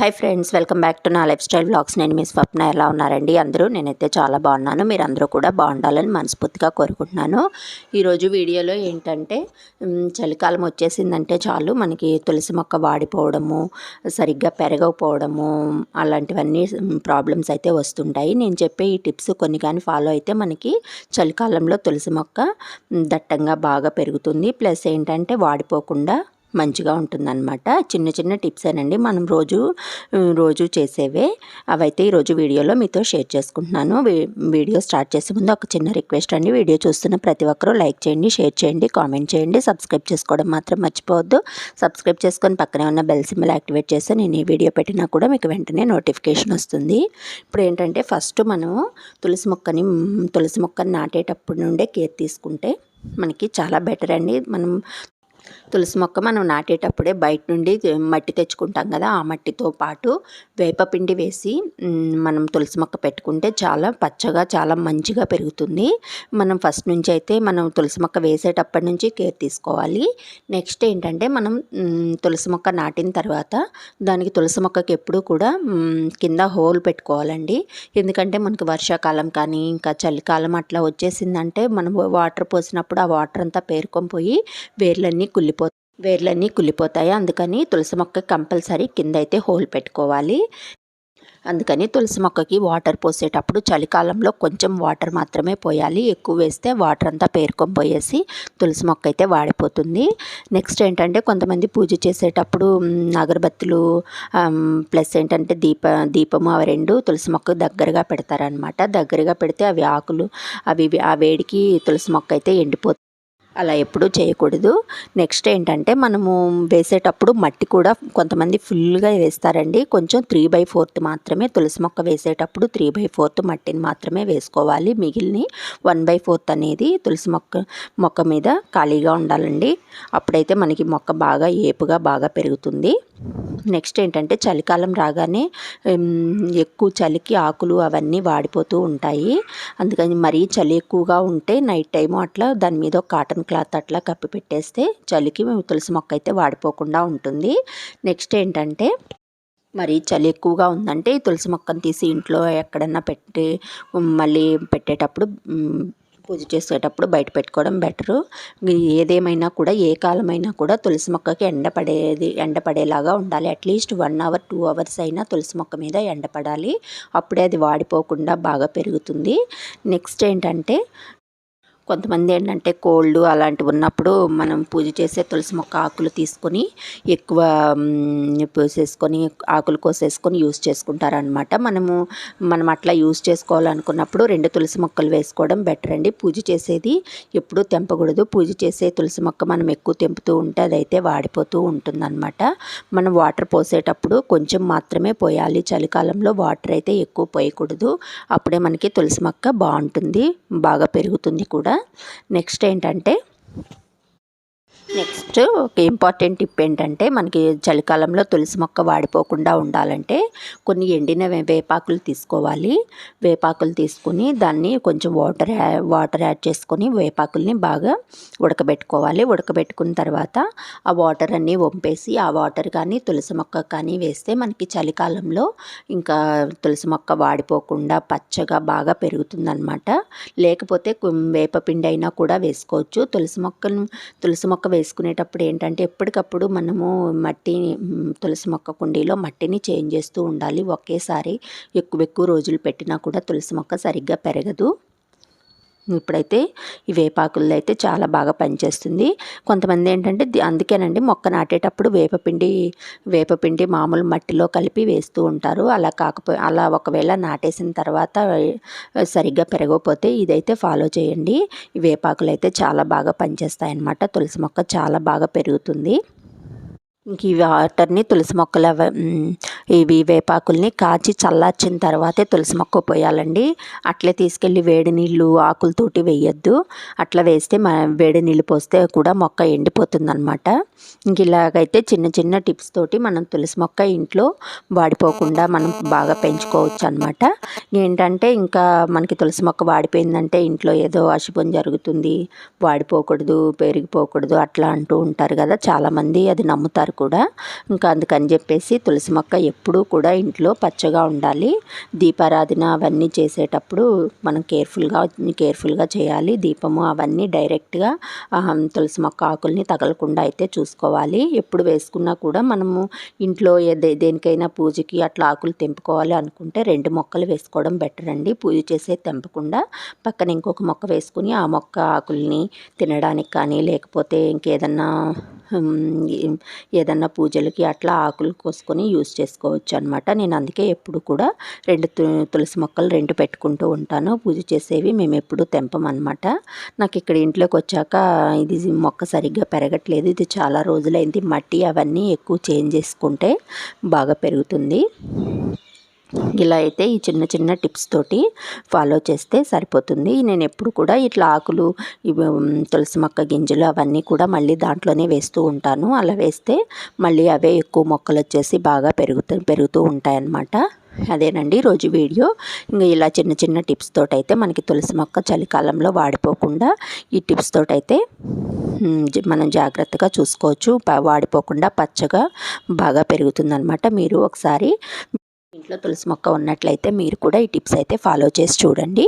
Hi friends welcome back to నా lifestyle blogs నేను మీ స్వప్న ఎలా ఉన్నారండి? అందరూ? నేనైతే చాలా బాగున్నాను. మీరు అందరూ కూడా బాగుండాలని మనస్ఫూర్తిగా కోరుకుంటున్నాను. ఈరోజు వీడియోలో ఏంటంటే చలికాలం వచ్చేసిందంటే చాలు. మనకి తులసి మొక్క వాడిపోవడము సరిగ్గా పెరగకపోవడము అలాంటివన్నీ ప్రాబ్లమ్స్ అయితే వస్తుంటాయి. నేను చెప్పే ఈ టిప్స్ కొన్ని కానీ ఫాలో అయితే మనకి చలికాలంలో తులసి మొక్క దట్టంగా బాగా పెరుగుతుంది. ప్లస్ ఏంటంటే వాడిపోకుండా మంచిగా ఉంటుందన్నమాట. చిన్న చిన్న టిప్స్ ఏనండి మనం రోజు రోజు చేసేవే. అవైతే ఈరోజు వీడియోలో మీతో షేర్ చేసుకుంటున్నాను. వీ- వీడియో స్టార్ట్ చేసే ముందు ఒక చిన్న రిక్వెస్ట్ అండి. వీడియో చూస్తున్న ప్రతి ఒక్కరూ లైక్ చేయండి షేర్ చేయండి కామెంట్ చేయండి. సబ్స్క్రైబ్ చేసుకోవడం మాత్రం మర్చిపోవద్దు. సబ్స్క్రైబ్ చేసుకొని పక్కనే ఉన్న బెల్ సింబల్ యాక్టివేట్ చేస్తే నేను ఈ వీడియో పెట్టినా కూడా మీకు వెంటనే నోటిఫికేషన్ వస్తుంది. ఇప్పుడు ఏంటంటే ఫస్ట్ మనము తులసి మొక్కని తులసి మొక్కని నాటేటప్పుడు నుండే కేర్ తీసుకుంటే మనకి చాలా బెటర్ అండి. మనం తులసి మొక్క మనం నాటేటప్పుడే బయట నుండి మట్టి తెచ్చుకుంటాం కదా ఆ మట్టితో పాటు వేపపిండి వేసి మనం తులసి మొక్క పెట్టుకుంటే చాలా పచ్చగా చాలా మంచిగా పెరుగుతుంది. మనం ఫస్ట్ నుంచి అయితే మనం తులసి మొక్క వేసేటప్పటి నుంచి కేర్ తీసుకోవాలి. నెక్స్ట్ ఏంటంటే మనం తులసి మొక్క నాటిన తర్వాత దానికి తులసి మొక్కకి ఎప్పుడూ కూడా కింద హోల్ పెట్టుకోవాలండి. ఎందుకంటే మనకు వర్షాకాలం కానీ ఇంకా చలికాలం అట్లా వచ్చేసిందంటే మనం వాటర్ పోసినప్పుడు ఆ వాటర్ అంతా పేరుకొని పోయి వేర్లన్నీ కుళ్ళిపో వేర్లన్నీ కుళ్ళిపోతాయి. అందుకని తులసి మొక్క కంపల్సరీ కింద అయితే హోల్ పెట్టుకోవాలి. అందుకని తులసి మొక్కకి వాటర్ పోసేటప్పుడు చలికాలంలో కొంచెం వాటర్ మాత్రమే పోయాలి. ఎక్కువ వేస్తే వాటర్ అంతా పేరుకొని పోయేసి తులసి మొక్క అయితే వాడిపోతుంది. నెక్స్ట్ ఏంటంటే కొంతమంది పూజ చేసేటప్పుడు అగరబత్తులు ప్లస్ ఏంటంటే దీప దీపము అవి రెండు తులసి మొక్క దగ్గరగా పెడతారనమాట దగ్గరగా పెడితే అవి ఆకులు అవి ఆ వేడికి తులసి మొక్క అయితే ఎండిపోతుంది. అలా ఎప్పుడూ చేయకూడదు. నెక్స్ట్ ఏంటంటే మనము వేసేటప్పుడు మట్టి కూడా కొంతమంది ఫుల్గా వేస్తారండి. కొంచెం త్రీ బై ఫోర్త్ మాత్రమే తులసి మొక్క వేసేటప్పుడు త్రీ బై ఫోర్త్ మట్టిని మాత్రమే వేసుకోవాలి. మిగిలిన వన్ బై ఫోర్త్ అనేది తులసి మొక్క మొక్క మీద ఖాళీగా ఉండాలండి. అప్పుడైతే మనకి మొక్క బాగా ఏపుగా బాగా పెరుగుతుంది. నెక్స్ట్ ఏంటంటే చలికాలం రాగానే ఎక్కువ చలికి ఆకులు అవన్నీ వాడిపోతూ ఉంటాయి. అందుకని మరీ చలి ఎక్కువగా ఉంటే నైట్ టైము అట్లా దాని మీద ఒక కాటన్ క్లాత్ అట్లా కప్పి పెట్టేస్తే చలికి తులసి మొక్క అయితే వాడిపోకుండా ఉంటుంది. నెక్స్ట్ ఏంటంటే మరి చలి ఎక్కువగా ఉందంటే ఈ తులసి మొక్కను తీసి ఇంట్లో ఎక్కడన్నా పెట్టి మళ్ళీ పెట్టేటప్పుడు పూజ చేసేటప్పుడు బయట పెట్టుకోవడం బెటరు. ఏదేమైనా కూడా ఏ కాలమైనా కూడా తులసి మొక్కకి ఎండ పడేది ఎండ పడేలాగా ఉండాలి. At least one hour two hours అయినా తులసి మొక్క మీద ఎండ పడాలి. అప్పుడే అది వాడిపోకుండా బాగా పెరుగుతుంది. నెక్స్ట్ ఏంటంటే కొంతమంది ఏంటంటే కోల్డ్ అలాంటివి ఉన్నప్పుడు మనం పూజ చేసే తులసి మొక్క ఆకులు తీసుకొని ఎక్కువ పూసేసుకొని పోసేసుకొని ఆకులు కోసేసుకొని యూస్ చేసుకుంటారనమాట మనము మనం అట్లా యూస్ చేసుకోవాలనుకున్నప్పుడు రెండు తులసి మొక్కలు వేసుకోవడం బెటర్ అండి. పూజ చేసేది ఎప్పుడూ తెంపకూడదు. పూజ చేసే తులసి మొక్క మనం ఎక్కువ తెంపుతూ ఉంటే అదైతే వాడిపోతూ ఉంటుందన్నమాట. మనం వాటర్ పోసేటప్పుడు కొంచెం మాత్రమే పోయాలి. చలికాలంలో వాటర్ అయితే ఎక్కువ పోయకూడదు. అప్పుడే మనకి తులసి మొక్క బాగుంటుంది. బాగా పెరుగుతుంది కూడా. నెక్స్ట్ ఏంటంటే నెక్స్ట్ ఒక ఇంపార్టెంట్ టిప్ ఏంటంటే మనకి చలికాలంలో తులసి మొక్క వాడిపోకుండా ఉండాలంటే కొన్ని ఎండిన వేపాకులు తీసుకోవాలి. వేపాకులు తీసుకుని దాన్ని కొంచెం వాటర్ వాటర్ యాడ్ చేసుకొని వేపాకుల్ని బాగా ఉడకబెట్టుకోవాలి. ఉడకబెట్టుకున్న తర్వాత ఆ వాటర్ అన్నీ వంపేసి ఆ వాటర్ కానీ తులసి మొక్క కానీ వేస్తే మనకి చలికాలంలో ఇంకా తులసి మొక్క వాడిపోకుండా పచ్చగా బాగా పెరుగుతుందన్నమాట. లేకపోతే వేపపిండి అయినా కూడా వేసుకోవచ్చు. తులసి మొక్కను తులసి మొక్క వేసుకునేటప్పుడు ఏంటంటే ఎప్పటికప్పుడు మనము మట్టిని తులసి మొక్క కుండీలో మట్టిని చేంజ్ చేస్తూ ఉండాలి. ఒకేసారి ఎక్కువ ఎక్కువ రోజులు పెట్టినా కూడా తులసి మొక్క సరిగ్గా పెరగదు. ఇప్పుడైతే ఈ వేపాకుల్లో అయితే చాలా బాగా పనిచేస్తుంది. కొంతమంది ఏంటంటే అందుకేనండి మొక్క నాటేటప్పుడు వేపపిండి వేపపిండి మామూలు మట్టిలో కలిపి వేస్తూ ఉంటారు. అలా కాకపోతే అలా ఒకవేళ నాటేసిన తర్వాత సరిగ్గా పెరగకపోతే ఇదైతే ఫాలో చేయండి. ఈ వేపాకులు అయితే చాలా బాగా పనిచేస్తాయి అన్నమాట తులసి మొక్క చాలా బాగా పెరుగుతుంది. ఇంక ఈ వాటర్ని తులసి మొక్కల ఇవి వేపాకుల్ని కాచి చల్లార్చిన తర్వాతే తులసి మొక్క పోయాలండి. అట్లే తీసుకెళ్ళి వేడి నీళ్ళు ఆకులతోటి వేయొద్దు. అట్లా వేస్తే వేడి నీళ్ళు పోస్తే కూడా మొక్క ఎండిపోతుందనమాట ఇంక ఇలాగైతే చిన్న చిన్న టిప్స్ తోటి మనం తులసి మొక్క ఇంట్లో వాడిపోకుండా మనం బాగా పెంచుకోవచ్చు అనమాట ఏంటంటే ఇంకా మనకి తులసి మొక్క వాడిపోయిందంటే ఇంట్లో ఏదో అశుభం జరుగుతుంది. వాడిపోకూడదు పెరిగిపోకూడదు అట్లా అంటూ ఉంటారు కదా చాలామంది అది నమ్ముతారు కూడా. ఇంకా అందుకని చెప్పేసి తులసి మొక్క ఎప్పుడూ కూడా ఇంట్లో పచ్చగా ఉండాలి. దీపారాధన అవన్నీ చేసేటప్పుడు మనం కేర్ఫుల్గా కేర్ఫుల్గా చేయాలి. దీపము అవన్నీ డైరెక్ట్గా తులసి మొక్క ఆకుల్ని తగలకుండా అయితే చూసుకోవాలి. ఎప్పుడు వేసుకున్నా కూడా మనము ఇంట్లో ఏదే దేనికైనా పూజకి అట్లా ఆకులు తెంపుకోవాలి అనుకుంటే రెండు మొక్కలు వేసుకోవడం బెటర్ అండి. పూజ చేసే తెంపకుండా పక్కన ఇంకొక మొక్క వేసుకుని ఆ మొక్క ఆకుల్ని తినడానికి కానీ లేకపోతే ఇంకేదన్నా ఏదన్నా పూజలకి అట్లా ఆకులు కోసుకొని యూస్ చేసుకోవచ్చు అనమాట నేను అందుకే ఎప్పుడు కూడా రెండు తులసి మొక్కలు రెండు పెట్టుకుంటూ ఉంటాను. పూజ చేసేవి మేము ఎప్పుడు తెంపమన్నమాట. నాకు ఇక్కడ ఇంట్లోకి వచ్చాక ఇది మొక్క సరిగ్గా పెరగట్లేదు. ఇది చాలా రోజులైంది. మట్టి అవన్నీ ఎక్కువ చేంజ్ చేసుకుంటే బాగా పెరుగుతుంది. ఇలా అయితే ఈ చిన్న చిన్న టిప్స్ తోటి ఫాలో చేస్తే సరిపోతుంది. నేను ఎప్పుడు కూడా ఇట్లా ఆకులు ఇవి తులసి మొక్క గింజలు అవన్నీ కూడా మళ్ళీ దాంట్లోనే వేస్తూ ఉంటాను. అలా వేస్తే మళ్ళీ అవే ఎక్కువ మొక్కలు వచ్చేసి బాగా పెరుగుతూ పెరుగుతూ ఉంటాయన్నమాట. అదేనండి రోజు వీడియో. ఇంకా ఇలా చిన్న చిన్న టిప్స్ తోటైతే మనకి తులసి మొక్క చలికాలంలో వాడిపోకుండా ఈ టిప్స్ తోటైతే మనం జాగ్రత్తగా చూసుకోవచ్చు. వాడిపోకుండా పచ్చగా బాగా పెరుగుతుందనమాట మీరు ఒకసారి ఇంట్లో తులసి మొక్క ఉన్నట్లయితే మీరు కూడా ఈ టిప్స్ అయితే ఫాలో చేసి చూడండి.